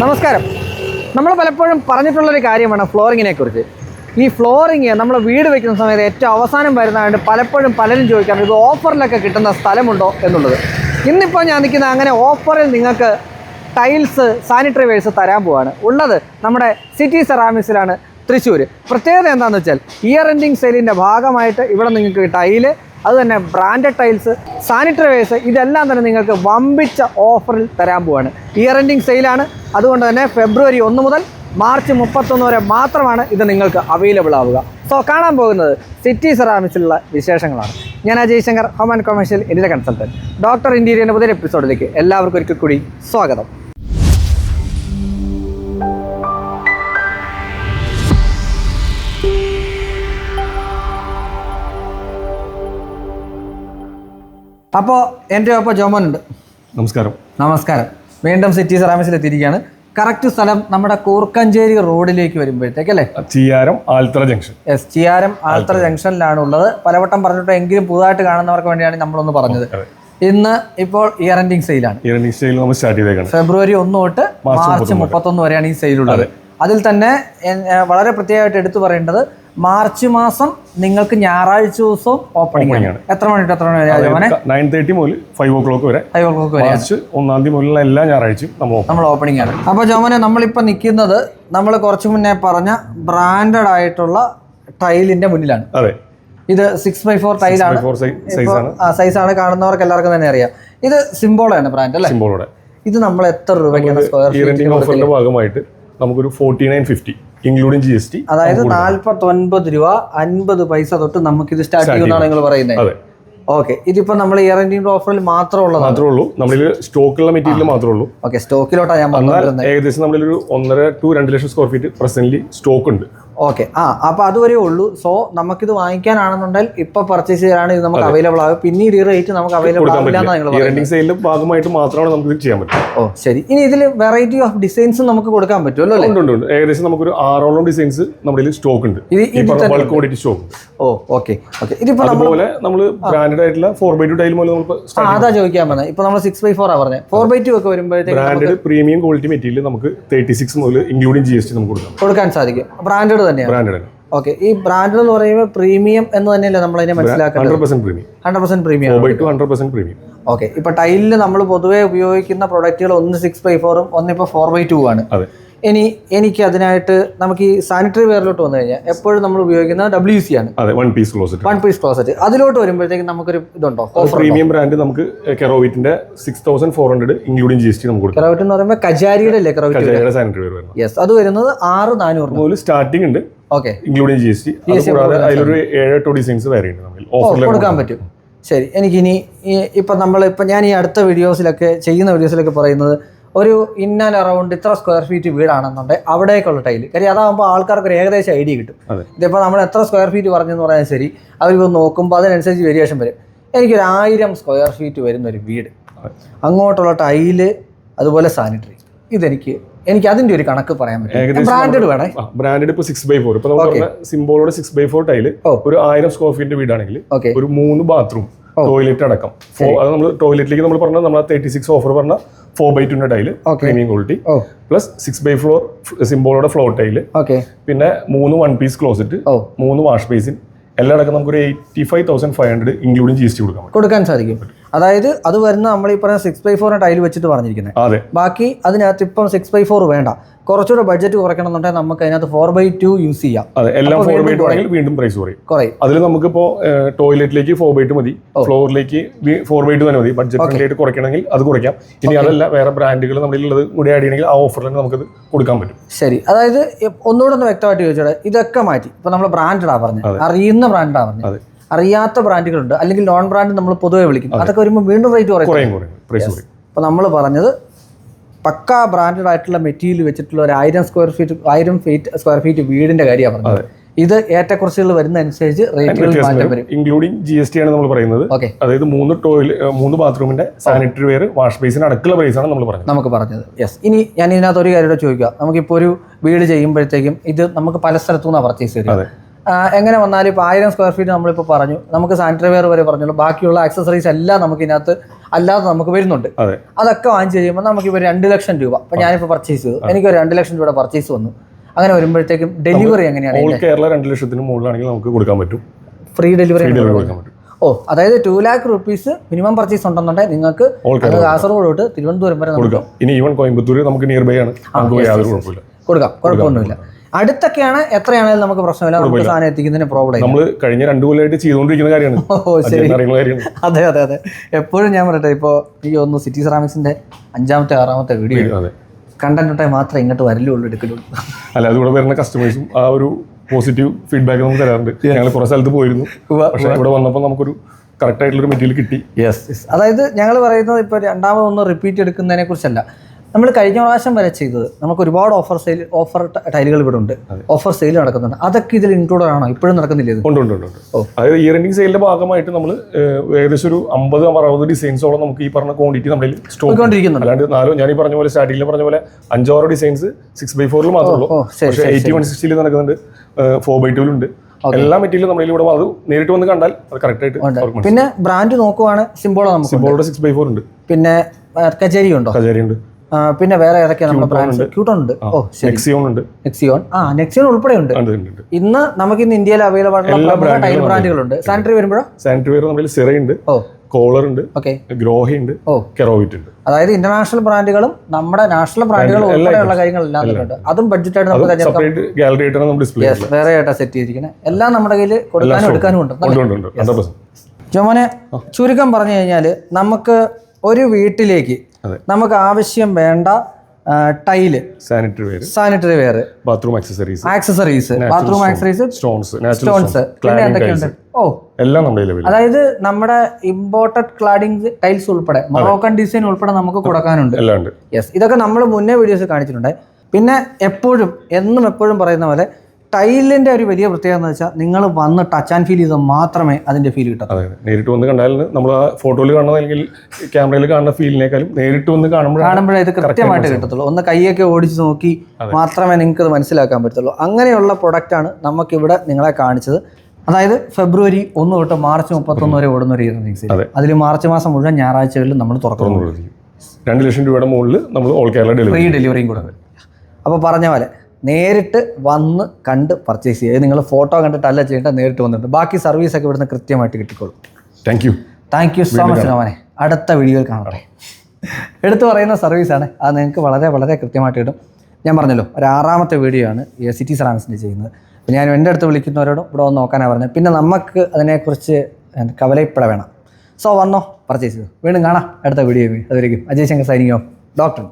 നമസ്കാരം. നമ്മൾ പലപ്പോഴും പറഞ്ഞിട്ടുള്ളൊരു കാര്യമാണ് ഫ്ലോറിങ്ങിനെ കുറിച്ച്. ഈ ഫ്ലോറിങ് നമ്മൾ വീട് വെക്കുന്ന സമയത്ത് ഏറ്റവും അവസാനം വരുന്നതായിട്ട് പലപ്പോഴും പലരും ചോദിക്കാറുണ്ട് ഇത് ഓഫറിലൊക്കെ കിട്ടുന്ന സ്ഥലമുണ്ടോ? എന്നുള്ളത്. ഇന്നിപ്പോൾ ഞാൻ നിൽക്കുന്ന അങ്ങനെ ഓഫറിൽ നിങ്ങൾക്ക് ടൈൽസ് സാനിറ്ററി വേഴ്സ് തരാൻ പോവാണ്. ഉള്ളത് നമ്മുടെ സിറ്റി സെറാമിക്സിലാണ് തൃശ്ശൂർ പ്രത്യേകത എന്താണെന്ന് വെച്ചാൽ ഇയർ എൻഡിങ് സെയിലിന്റെ ഭാഗമായിട്ട് ഇവിടെ നിങ്ങൾക്ക് ടൈൽ അത് തന്നെ ബ്രാൻഡഡ് ടൈൽസ് സാനിറ്ററി വെയർസ് ഇതെല്ലാം തന്നെ നിങ്ങൾക്ക് വമ്പിച്ച ഓഫറിൽ തരാൻ പോവാണ്. ഇയർ എൻഡിങ് സെയിലാണ് അതുകൊണ്ട് തന്നെ ഫെബ്രുവരി ഒന്ന് മുതൽ മാർച്ച് മുപ്പത്തൊന്ന് വരെ മാത്രമാണ് ഇത് നിങ്ങൾക്ക് അവൈലബിൾ ആവുക. സോ കാണാൻ പോകുന്നത് സിറ്റി സെറാമിക്സിലുള്ള വിശേഷങ്ങളാണ്. ഞാൻ Ajay Shankar home and commercial ഇന്ത്യയിലെ കൺസൾട്ടന്റ് ഡോക്ടർ ഇന്ത്യയുടെ പുതിയ എപ്പിസോഡിലേക്ക് എല്ലാവർക്കും ഒരിക്കൽ കൂടി സ്വാഗതം. അപ്പോൾ എന്റെ ഒപ്പം ജോമൻ ഉണ്ട്. നമസ്കാരം. നമസ്കാരം. വീണ്ടും സിറ്റി സെറാമിക്സിൽ എത്തിയിരിക്കുകയാണ്. കറക്റ്റ് സ്ഥലം നമ്മുടെ കൂർക്കഞ്ചേരി റോഡിലേക്ക് വരുമ്പോഴത്തേക്ക് അല്ലേ? ചിയാരം ആൽത്തറ ജംഗ്ഷൻ. എസ് ചിയാരം ആൽത്തറ ജംഗ്ഷനിലാണ് ഉള്ളത് പലവട്ടം പറഞ്ഞിട്ട് എങ്കിലും പുതുതായിട്ട് കാണുന്നവർക്ക് വേണ്ടിയാണ് നമ്മളൊന്ന് പറഞ്ഞത്. ഇന്ന് ഇപ്പോൾ ഇയർ എൻഡിങ് സെയിലാണ് സ്റ്റൈൽ നമ്മൾ സ്റ്റാർട്ട് ചെയ്തേക്കാണ്. ഫെബ്രുവരി ഒന്ന് തൊട്ട് മാർച്ച് മുപ്പത്തൊന്ന് വരെയാണ് ഈ സെയിലുള്ളത് അതിൽ തന്നെ വളരെ പ്രത്യേകമായിട്ട് എടുത്തു പറയേണ്ടത് മാർച്ച് മാസം നിങ്ങൾക്ക് ഞായറാഴ്ച ദിവസവും ഓപ്പണിംഗ് ആണ്. എത്ര മണി എത്ര മണി നയൻ തേർട്ടി മുതൽ ഫൈവ് ഓ ക്ലോക്ക് വരെ. ഫൈവ് ഓ ക്ലോക്ക് വരെ. മാർച്ച് ഒന്നാം തീയതി മുതലുള്ള എല്ലാ ഞായറാഴ്ചയും നമ്മൾ ഓപ്പണിംഗ് ആണ്. അപ്പോൾ ജോമനെ നമ്മളിപ്പോൾ നിൽക്കുന്നത് നമ്മൾ കുറച്ച് മുന്നേ പറഞ്ഞ ബ്രാൻഡഡ് ആയിട്ടുള്ള ടൈലിന്റെ മുന്നിലാണ്. അതെ. ഇത് സിക്സ് ബൈ ഫോർ ടൈലാണ് ആണ്. സൈസാണ് കാണുന്നവർക്ക് എല്ലാവർക്കും തന്നെ അറിയാം. ഇത് സിംബോളാണ് ബ്രാൻഡ് അല്ലേ? സിമ്പോളോടെ ഇത് നമ്മൾ എത്ര രൂപയ്ക്കാണ് സ്ക്വയർ ഈ ഓഫറിന്റെ ഭാഗമായിട്ട് നമുക്കൊരു forty nine fifty including G S T അതായത് നാൽപ്പത്തി ഒൻപത് രൂപ അൻപത് പൈസ തൊട്ട് നമുക്ക് ഇത് സ്റ്റാർട്ട് ചെയ്യുമെന്നാണ് നിങ്ങൾ പറയുന്നത്. അതെ. ഓക്കെ ഇതിപ്പോ നമ്മൾ ഇയർ എൻഡിന്റെ ഓഫറിൽ മാത്രമേ ഉള്ളൂ മാത്രമേ ഉള്ളൂ. നമ്മളിൽ സ്റ്റോക്കിലുള്ള മെറ്റീരിയൽ മാത്രമേ ഉള്ളൂ. ഓക്കെ സ്റ്റോക്കിലോട്ടാ ഞാൻ ഏകദേശം നമ്മളിലൊരു ഒന്നര ടു രണ്ട് ലക്ഷം സ്ക്വയർ ഫീറ്റ് പ്രസന്റ്ലി സ്റ്റോക്ക് ഉണ്ട്. ഓക്കെ ആ അപ്പോൾ അതുവരെ ഉള്ളൂ. സോ നമുക്കിത് വാങ്ങിക്കാനാണെന്നുണ്ടെങ്കിൽ ഇപ്പൊ പർച്ചേസ് ചെയ്യാനാണ് ഇത് നമുക്ക് അവൈലബിൾ ആകും. പിന്നീട് ഈ റേറ്റ് നമുക്ക് അവൈലബിൾ ആവില്ല എന്ന് നിങ്ങൾ ഭാഗമായിട്ട് മാത്രമാണ് നമുക്ക് ഇത് ചെയ്യാൻ പറ്റും ഓ ശരി. ഇനി ഇതിൽ വെറൈറ്റി ഓഫ് ഡിസൈൻസ് നമുക്ക് കൊടുക്കാൻ പറ്റുമല്ലോ അല്ലേ? ഉണ്ട് ഉണ്ട് ഉണ്ട്. ഏകദേശം നമുക്കൊരു ആറോളം ഡിസൈൻസ് നമ്മുടെ സ്റ്റോക്ക് ഉണ്ട്. ഇത് സ്റ്റോക്ക് ഓ ഓക്കെ ഓക്കെ. ഇതിപ്പോ അതുപോലെ നമ്മൾ ബ്രാൻഡഡ് ആയിട്ടുള്ള ഫോർ ബൈ ടു ടൈൽ മുതൽ നമ്മൾ അതാ ചോദിക്കാൻ പറഞ്ഞത് ഇപ്പൊ നമ്മൾ സിക്സ് ബൈ ഫോർ ആ പറഞ്ഞത് ഫോർ ബൈ ടു ഒക്കെ വരുമ്പോഴത്തേക്ക് ബ്രാൻഡഡ് പ്രീമിയം ക്വാളിറ്റി മെറ്റീരിയൽ നമുക്ക് തേർട്ടി സിക്സ് മുതൽ ഇൻക്ലൂഡിംഗ് ജി എസ് ടി നമുക്ക് കൊടുക്കാം. കൊടുക്കാൻ സാധിക്കും. ബ്രാൻഡഡ് തന്നെയാണ് ബ്രാൻഡഡ് ഓക്കെ ഈ ബ്രാൻഡ് എന്ന് പറയുമ്പോൾ പ്രീമിയം എന്ന് തന്നെയല്ലേ നമ്മൾ അതിനെ പെർസെന്റ് പ്രീമിയം ഓക്കെ ഇപ്പൊ ടൈലിൽ നമ്മൾ പൊതുവെ ഉപയോഗിക്കുന്ന പ്രൊഡക്റ്റുകൾ ഒന്ന് സിക്സ് ബൈ ഫോറും ഒന്ന് ഇപ്പോൾ ഫോർ ബൈ ടു ആണ്. ഇനി എനിക്ക് അതിനായിട്ട് നമുക്ക് ഈ സാനിറ്ററി വെയറിലോട്ട് വന്നു കഴിഞ്ഞാൽ എപ്പോഴും നമ്മൾ ഉപയോഗിക്കുന്ന ഡബ്ല്യു സി ആണ്. അതെ one piece closet one piece closet അതിലോട്ട് വരുമ്പോഴത്തേക്കും നമുക്കൊരു ഇതുണ്ടോ? പ്രീമിയം ബ്രാൻഡ് നമുക്ക് കെറോവിറ്റിന്റെ six thousand four hundred including G S T നമുക്ക് കെറോവിറ്റ് എന്ന് പറയുമ്പോൾ കജാരിയുടെ അല്ലേ കെറോവിറ്റ് സാനിറ്ററി വെയർ യെസ് അത് വരുന്നത് ആറ് നാനൂറ് മുതൽ സ്റ്റാർട്ടിംഗ് ഉണ്ട്. Okay including G S T കൂടാതെ അതിലൊരു ഏഴ് എട്ടോ ഡിസൈൻസ് വേറെ ഉണ്ട് ഓഫറിൽ കൊടുക്കാൻ പറ്റും. ശരി എനിക്കിനി ഇപ്പം നമ്മൾ ഇപ്പം ഞാൻ ഈ അടുത്ത വീഡിയോസിലൊക്കെ ചെയ്യുന്ന വീഡിയോസിലൊക്കെ പറയുന്നത് ഒരു ഇൻ ആൻഡ് അറൗണ്ട് ഇത്ര സ്ക്വയർ ഫീറ്റ് വീടാണെന്നുണ്ടെങ്കിൽ അവിടേക്കുള്ള ടൈൽ കാര്യം അതാകുമ്പോൾ ആൾക്കാർക്ക് ഒരു ഏകദേശം ഐഡിയ കിട്ടും. ഇതിപ്പോൾ നമ്മൾ എത്ര സ്ക്വയർ ഫീറ്റ് പറഞ്ഞെന്ന് പറഞ്ഞാൽ ശരി അവരിപ്പോൾ നോക്കുമ്പോൾ അതിനനുസരിച്ച് വേരിയേഷൻ വരും. എനിക്കൊരു ആയിരം സ്ക്വയർ ഫീറ്റ് വരുന്ന ഒരു വീട് അങ്ങോട്ടുള്ള ടൈൽ അതുപോലെ സാനിറ്ററി ഇതെനിക്ക് എനിക്ക് അതിന്റെ ഒരു കണക്ക് പറയാൻ പറ്റും. ബ്രാൻഡഡ് വേണേ. ബ്രാൻഡഡ് ഇപ്പൊ സിക്സ് ബൈ ഫോർ ഇപ്പൊ നമ്മൾ പറഞ്ഞ സിംബോളോടെ സിക്സ് ബൈ ഫോർ ടൈൽ ഒരു ആയിരം സ്ക്വയർ ഫീറ്റ് വീടാണെങ്കിൽ ഒരു മൂന്ന് ബാത്റൂം ടോയ്ലറ്റ് അടക്കം. അത് നമ്മൾ ടോയ്ലറ്റിലേക്ക് നമ്മൾ പറഞ്ഞാൽ നമ്മൾ തേർട്ടി സിക്സ് ഓഫർ പറഞ്ഞ four by ടുന്റെ tile premium quality plus six by floor സിംബോളോടെ floor tile okay പിന്നെ മൂന്ന് വൺ പീസ് ക്ലോസറ്റ് മൂന്ന് വാഷ് ബേസിൻ എല്ലാം അടക്കം നമുക്ക് ഒരു eighty five thousand five hundred including G S T കൊടുക്കാൻ കൊടുക്കാൻ സാധിക്കും അതായത് അത് വരുന്ന നമ്മൾ ഈ പറയുന്ന സിക്സ് ബൈ ഫോറിന് ടൈൽ വെച്ചിട്ട് പറഞ്ഞിരിക്കുന്നത് ബാക്കി അതിനകത്ത് ഇപ്പം സിക്സ് ബൈ ഫോർ വേണ്ട. കുറച്ചുകൂടെ ബഡ്ജറ്റ് കുറയ്ക്കണം എന്നുണ്ടെങ്കിൽ നമുക്ക് അതിനകത്ത് ഫോർ ബൈ ടു യൂസ് ചെയ്യാം. അതെ എല്ലാം ഫോർ ബൈ ടു ആണെങ്കിൽ വീണ്ടും പ്രൈസ് കുറയും. കുറയും. അതിൽ നമുക്കിപ്പോ ടോയ്ലറ്റിലേക്ക് ഫോർ ബൈ ടു മതി. ഫ്ലോറിലേക്ക് ഫോർ ബൈ ടു തന്നെ മതി. ബഡ്ജറ്റ് ആയിട്ട് കുറയ്ക്കണമെങ്കിൽ അത് കുറയ്ക്കാം. ഇനി അതല്ല വേറെ ബ്രാൻഡുകൾ നമ്മളുള്ളത് കൂടി ആഡ് ചെയ്യണമെങ്കിൽ ആ ഓഫറിൽ നമുക്കത് കൊടുക്കാൻ പറ്റും. ശരി. അതായത് ഒന്നുകൂടെ ഒന്ന് വ്യക്തമായിട്ട് ചോദിച്ചോടെ. ഇതൊക്കെ മാറ്റി. ഇപ്പൊ നമ്മൾ ബ്രാൻഡാ പറഞ്ഞത് അറിയുന്ന ബ്രാൻഡാ പറഞ്ഞത്. അറിയാത്ത ബ്രാൻഡുകളുണ്ട്. അല്ലെങ്കിൽ നോൺ ബ്രാൻഡ് നമ്മൾ പൊതുവെ വിളിക്കും. അതൊക്കെ വരുമ്പോൾ വീണ്ടും റേറ്റ് കുറയും. അപ്പോൾ നമ്മൾ പറഞ്ഞത് പക്കാ ബ്രാൻഡഡ് ആയിട്ടുള്ള മെറ്റീരിയൽ വെച്ചിട്ടുള്ള ഒരു ആയിരം സ്ക്വയർ ഫീറ്റ് ആയിരം ഫീറ്റ് സ്ക്വയർ ഫീറ്റ് വീടിന്റെ കാര്യമാണ് പറഞ്ഞത്. ഇത് ഏറ്റക്കുറച്ചുകൾ വരുന്നതനുസരിച്ച് റേറ്റുകൾ മാറ്റം വരും. ഇൻക്ലൂഡിംഗ് ജി എസ് ടി ആണ് നമ്മൾ പറയുന്നത്. ഓക്കെ അതായത് മൂന്ന് ടോയ്ലറ്റ് മൂന്ന് ബാത്റൂമിന്റെ സാനിറ്ററി വെയർ വാഷ് ബേസിന് അടുക്കള പ്രൈസ് ആണ് നമ്മൾ പറഞ്ഞത്. നമുക്ക് പറഞ്ഞത്. യെസ് ഇനി ഞാൻ ഇതിനകത്ത് ഒരു കാര്യം ചോദിക്കുക നമുക്കിപ്പോൾ ഒരു വീട് ചെയ്യുമ്പോഴത്തേക്കും ഇത് നമുക്ക് പല സ്ഥലത്തു നിന്നാണ് പർച്ചേസ് ചെയ്യുന്നത് എങ്ങനെ വന്നാലും ഇപ്പോൾ ആയിരം സ്ക്വയർ ഫീറ്റ് നമ്മളിപ്പോൾ പറഞ്ഞു. നമുക്ക് സാനിറ്ററി വെയർ വരെ പറഞ്ഞുള്ളൂ. ബാക്കിയുള്ള ആക്സസറീസ് എല്ലാം നമുക്ക് ഇതിനകത്ത് അല്ലാതെ നമുക്ക് വരുന്നുണ്ട്. അതൊക്കെ വാങ്ങിച്ച് കഴിയുമ്പോൾ നമുക്ക് ഇപ്പോൾ രണ്ട് ലക്ഷം രൂപ. അപ്പം ഞാനിപ്പോൾ പർച്ചേസ് ചെയ്തു. എനിക്ക് ഒരു രണ്ട് ലക്ഷം രൂപയുടെ പർച്ചേസ് വന്നു. അങ്ങനെ വരുമ്പോഴത്തേക്കും ഡെലിവറി എങ്ങനെയാണ് കേരള രണ്ട് ലക്ഷത്തിന് മുകളിലാണെങ്കിൽ നമുക്ക് കൊടുക്കാൻ പറ്റും. ഫ്രീ ഡെലിവറി കൊടുക്കാൻ പറ്റും. ഓ അതായത് two lakh rupees minimum purchase ഉണ്ടെന്നുണ്ടെങ്കിൽ നിങ്ങൾക്ക് കാസർഗോഡ് തൊട്ട് തിരുവനന്തപുരം വരെ കൊടുക്കാം. ഇനി ഈവൻ കോയമ്പത്തൂർ നമുക്ക് നിയർ ബൈ ആണ് കൊടുക്കാം. കുഴപ്പമൊന്നുമില്ല. അടുത്തൊക്കെയാണ് എത്രയാണെങ്കിലും നമുക്ക് പ്രശ്നമില്ല. നമുക്ക് സാധനം എത്തിക്കുന്നതിന് പ്രോബ്ലം നമ്മൾ കഴിഞ്ഞ രണ്ടു കൊല്ലമായിട്ട് ചെയ്തുകൊണ്ടിരിക്കുന്ന കാര്യമാണ്. ഓ ശരി. അതെ അതെ അതെ. എപ്പോഴും ഞാൻ പറയട്ടെ ഇപ്പോൾ ഈ ഒന്ന് സിറ്റി സെറാമിക്സിന്റെ അഞ്ചാമത്തെ ആറാമത്തെ വീഡിയോ കണ്ടന്റ് മാത്രമേ ഇങ്ങോട്ട് വരലുള്ളൂ എടുക്കലുള്ളൂ. അല്ല അതുകൂടെ വരുന്ന കസ്റ്റമേഴ്സും ആ ഒരു പോസിറ്റീവ് ഫീഡ്ബാക്ക് നമുക്ക് തരാറുണ്ട്. ഞങ്ങൾ കുറേ സ്ഥലത്ത് പോയിരുന്നു. പക്ഷേ ഇവിടെ വന്നപ്പോൾ നമുക്കൊരു കറക്റ്റ് ആയിട്ടുള്ള മെറ്റീരിയൽ കിട്ടി. യെസ് അതായത് ഞങ്ങൾ പറയുന്നത് ഇപ്പോൾ രണ്ടാമതൊന്ന് റിപ്പീറ്റ് എടുക്കുന്നതിനെ കുറിച്ചല്ല നമ്മൾ കഴിഞ്ഞ പ്രാവശ്യം വരെ ചെയ്തത് നമുക്ക് ഒരുപാട് ഓഫർ സെയിൽ ഓഫർ ടൈലുകൾ ഇവിടെ ഉണ്ട് ഓഫർ സെയിൽ നടക്കുന്നുണ്ട്. അതൊക്കെ ഇതിൽ ഇൻക്ലൂഡഡ് ആണോ? ഇപ്പോഴും നടക്കുന്നില്ല ഉണ്ട് ഉണ്ട് ഉണ്ട്. അതായത് ഇയർ എൻഡിങ് സെയിലിന്റെ ഭാഗമായിട്ട് നമ്മൾ ഏകദേശം ഒരു അമ്പത് അറുപത് ഡിസൈൻസോളം നമുക്ക് ഈ പറഞ്ഞ ക്വാണ്ടിറ്റി നമ്മൾ സ്റ്റോക്ക് പോയിക്കൊണ്ടിരിക്കുന്നുണ്ട്. അല്ലാണ്ട് നാലോ ഞാൻ ഈ പറഞ്ഞ പോലെ സ്റ്റാർട്ടിങ്ങിൽ പറഞ്ഞ പോലെ അഞ്ചാറ് ഡിസൈൻസ് സിക്സ് ബൈ ഫോറിൽ മാത്രമേ ഉള്ളൂ. പക്ഷേ എയ്റ്റി വൺ സിക്സ്റ്റിയിൽ നടക്കുന്നുണ്ട്. ഫോർ ബൈ ടുവിലുണ്ട് എല്ലാ മെറ്റീരിയലും നമ്മുടെ ഇവിടെ അത് നേരിട്ട് വന്ന് കണ്ടാൽ അത് കറക്റ്റ് ആയിട്ട് പിന്നെ ബ്രാൻഡ് നോക്കുവാണ് സിംബോളോ നമുക്ക് സിമ്പോളുടെ സിക്സ് ബൈ ഫോർ ഉണ്ട്. പിന്നെ കച്ചേരി ഉണ്ടോ കച്ചേരി ഉണ്ട് പിന്നെ വേറെ ഏതൊക്കെയാണ് നമ്മുടെ ബ്രാൻഡ്സ് ക്യൂട്ടൺ ഉണ്ട്. ഓ നെക്സിയോൺ ഉണ്ട്. നെക്സിയോൺ ആ നെക്സിയോൺ ഉൾപ്പെടെ ഉണ്ട് ഇന്ന് നമുക്ക് ഇന്ന് ഇന്ത്യയിൽ അവൈലബിൾ ആയിട്ടുള്ള ടൈൽ ബ്രാൻഡുകളുണ്ട്. സാനിറ്ററി വരുമ്പോഴോ? സാനിറ്ററി വെയർ നമ്മുടെ സിറ ഉണ്ട് ഓ. കോളർ ഉണ്ട് ഗ്രോഹി ഉണ്ട് കെറോവിറ്റ് ഉണ്ട്. അതായത് ഇന്റർനാഷണൽ ബ്രാൻഡുകളും നമ്മുടെ നാഷണൽ ബ്രാൻഡുകളും ഉൾപ്പെടെയുള്ള കാര്യങ്ങൾ ഉണ്ട് അതും ബഡ്ജറ്റായിട്ട് നമുക്ക് ഗാലറി ആയിട്ടാണ് നമ്മൾ ഡിസ്പ്ലേ വേറെ ആയിട്ടാ സെറ്റ് ചെയ്തിരിക്കുന്നത് എല്ലാം നമ്മുടെ കയ്യിൽ കൊടുക്കാനും എടുക്കാനും ഉണ്ട്. ജോമോനെ ചുരുക്കം പറഞ്ഞു കഴിഞ്ഞാൽ നമുക്ക് ഒരു വീട്ടിലേക്ക്. നമുക്ക് ആവശ്യം വേണ്ട tile. Sanitary ware sanitary ware bathroom accessories accessories bathroom accessories stones stones പിന്നെ എന്തൊക്കെയുണ്ട്? ഓ. എല്ലാം നമ്മുടെ അതായത് നമ്മുടെ ഇമ്പോർട്ടഡ് ക്ലാഡിംഗ് ടൈൽസ് ഉൾപ്പെടെ മൊറോക്കൺ ഡിസൈൻ ഉൾപ്പെടെ നമുക്ക് കൊടുക്കാനുണ്ട്. യെസ് ഇതൊക്കെ നമ്മൾ മുന്നേ വീഡിയോസ് കാണിച്ചിട്ടുണ്ട്. പിന്നെ എപ്പോഴും എന്നും എപ്പോഴും പറയുന്ന പോലെ ടൈലിന്റെ ഒരു വലിയ പ്രത്യേകത എന്ന് വെച്ചാൽ നിങ്ങൾ വന്ന് ടച്ച് ആൻഡ് ഫീൽ ചെയ്താൽ മാത്രമേ അതിന്റെ ഫീൽ കിട്ടൂ അതെ. നേരിട്ട് വന്ന് കണ്ടാൽ നമ്മൾ ആ ഫോട്ടോയിൽ കാണുന്ന അല്ലെങ്കിൽ ക്യാമറയിൽ കാണുന്ന ഫീലിനേക്കാളും നേരിട്ട് വന്ന് കാണുമ്പോൾ കാണുമ്പോഴേ ഇത് കൃത്യമായിട്ട് കിട്ടത്തുള്ളൂ. ഒന്ന് കൈയൊക്കെ ഓടിച്ച് നോക്കി മാത്രമേ നിങ്ങൾക്ക് ഇത് മനസ്സിലാക്കാൻ പറ്റത്തുള്ളൂ. അങ്ങനെയുള്ള പ്രൊഡക്റ്റാണ് നമുക്കിവിടെ നിങ്ങളെ കാണിച്ചത്. അതായത് ഫെബ്രുവരി ഒന്ന് തൊട്ട് മാർച്ച് മുപ്പത്തൊന്ന് വരെ ഓടുന്ന ഒരു ഇയറിംഗ്. അതിൽ മാർച്ച് മാസം മുഴുവൻ ഞായറാഴ്ചകളിൽ നമ്മൾ തുറക്കുന്നു രണ്ട് ലക്ഷം രൂപയുടെ മുകളിൽ നമ്മൾ ഓൾ കേരള ഫ്രീ ഡെലിവറി ഡെലിവറിയും കൂടെ അപ്പോൾ പറഞ്ഞ പോലെ നേരിട്ട് വന്ന് കണ്ട് പർച്ചേസ് ചെയ്യുക. നിങ്ങൾ ഫോട്ടോ കണ്ടിട്ടല്ല ചെയ്യേണ്ട നേരിട്ട് വന്നിട്ട്. ബാക്കി സർവീസ് ഒക്കെ ഇവിടുന്ന് കൃത്യമായിട്ട് കിട്ടിക്കോളും. Thank you thank you so much നോമനെ അടുത്ത വീഡിയോയിൽ കാണട്ടെ എടുത്തു പറയുന്ന സർവീസാണ് അത് നിങ്ങൾക്ക് വളരെ വളരെ കൃത്യമായിട്ട് കിട്ടും. ഞാൻ പറഞ്ഞല്ലോ ഒരു ആറാമത്തെ വീഡിയോ ആണ് ഈ സിറ്റി സെറാമിക്സിന്റെ ചെയ്യുന്നത്. അപ്പോൾ ഞാൻ എന്റെ അടുത്ത് വിളിക്കുന്നവരോടും ഇവിടെ വന്ന് നോക്കാനാണ് പറഞ്ഞത്. പിന്നെ നമുക്ക് അതിനെക്കുറിച്ച് കവലയിപ്പട വേണം. സോ വന്നോ പർച്ചേസ് ചെയ്തു. വീണ്ടും കാണാം. അടുത്ത വീഡിയോ അതുവരെയും അജയ് ശങ്കർ സൈനിങ്ങോ ഡോക്ടർ